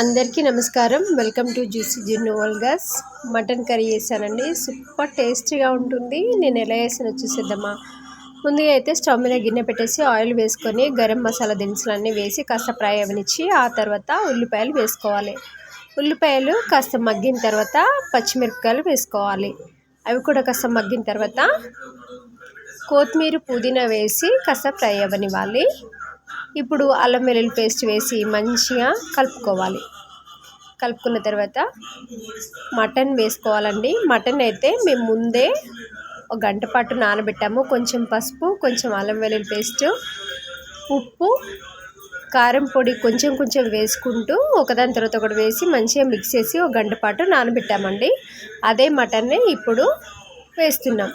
అందరికీ నమస్కారం. Welcome to juicy Jinnu vlogs mutton curry చేశానండి. సూపర్ టేస్టీగా ఉంటుంది. నేను ఎలా చేసాను వచ్చేసేద్దామా ముందుగా అయితే స్టవ్ మీద గిన్నె పెట్టేసి ఆయిల్ వేసుకొని గరం మసాలా దినుసులన్నీ వేసి కాస్త ఫ్రై అవనిచ్చి ఆ తర్వాత ఉల్లిపాయలు వేసుకోవాలి. ఉల్లిపాయలు కాస్త మగ్గిన తర్వాత పచ్చిమిరపకాయలు వేసుకోవాలి. అవి కూడా కాస్త మగ్గిన తర్వాత కొత్తిమీర పుదీనా వేసి కాస్త ఫ్రై అవనివ్వాలి ఇప్పుడు అల్లం వెల్లుల్లి పేస్ట్ వేసి మంచిగా కలుపుకోవాలి. కలుపుకున్న తర్వాత మటన్ వేసుకోవాలండి. మటన్ అయితే మేము ముందే ఒక గంట పాటు నానబెట్టాము. కొంచెం పసుపు కొంచెం అల్లం వెల్లుల్లి పేస్ట్ ఉప్పు కారం పొడి కొంచెం కొంచెం వేసుకుంటూ ఒకదాని తర్వాత ఒకటి వేసి మంచిగా మిక్స్ చేసి ఒక గంట పాటు నానబెట్టామండి. అదే మటన్ని ఇప్పుడు వేస్తున్నాం.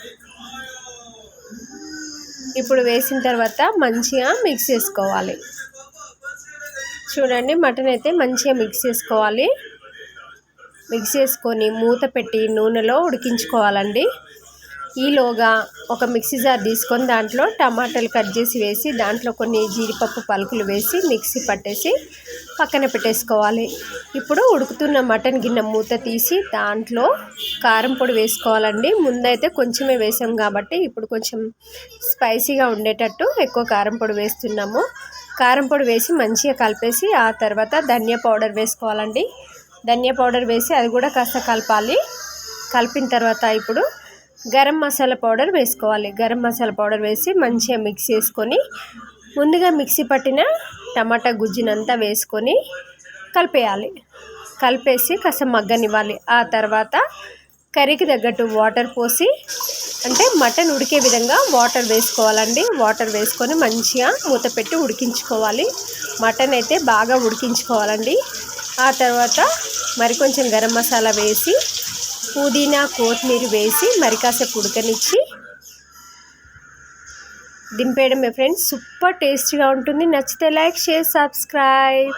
ఇప్పుడు వేసిన తర్వాత మంచిగా మిక్స్ చేసుకోవాలి. చూడండి మటన్ అయితే మంచిగా మిక్స్ చేసుకోవాలి. మిక్స్ చేసుకొని మూత పెట్టి నూనెలో ఉడికించుకోవాలండి. ఈలోగా ఒక మిక్సీ జార్ తీసుకొని దాంట్లో టమాటాలు కట్ చేసి వేసి దాంట్లో కొన్ని జీడిపప్పు పలుకులు వేసి మిక్సీ పట్టేసి పక్కన పెట్టేసుకోవాలి. ఇప్పుడు ఉడుకుతున్న మటన్ గిన్నె మూత తీసి దాంట్లో కారం పొడి వేసుకోవాలండి. ముందైతే కొంచెమే వేసాం కాబట్టి ఇప్పుడు కొంచెం స్పైసీగా ఉండేటట్టు ఎక్కువ కారం పొడి వేస్తున్నాము. కారం పొడి వేసి మంచిగా కలిపేసి ఆ తర్వాత ధనియా పౌడర్ వేసుకోవాలండి. ధనియా పౌడర్ వేసి అది కూడా కాస్త కలపాలి. కలిపిన తర్వాత ఇప్పుడు గరం మసాలా పౌడర్ వేసుకోవాలి. గరం మసాలా పౌడర్ వేసి మంచిగా మిక్స్ చేసుకొని ముందుగా మిక్సీ పట్టిన టమాటా గుజ్జునంతా వేసుకొని కలిపేయాలి. కలిపేసి కాస్త మగ్గనివ్వాలి. ఆ తర్వాత కర్రీకి తగ్గట్టు వాటర్ పోసి అంటే మటన్ ఉడికే విధంగా వాటర్ వేసుకోవాలండి. వాటర్ వేసుకొని మంచిగా మూత పెట్టి ఉడికించుకోవాలి. మటన్ అయితే బాగా ఉడికించుకోవాలండి. ఆ తర్వాత మరి కొంచెం గరం మసాలా వేసి పుదీనా కొత్తిమీర వేసి మరి కాసేపు ఉడకనిచ్చి దింపేయడమే. ఫ్రెండ్స్ సూపర్ టేస్టీగా ఉంటుంది. నచ్చితే లైక్ షేర్ సబ్స్క్రైబ్.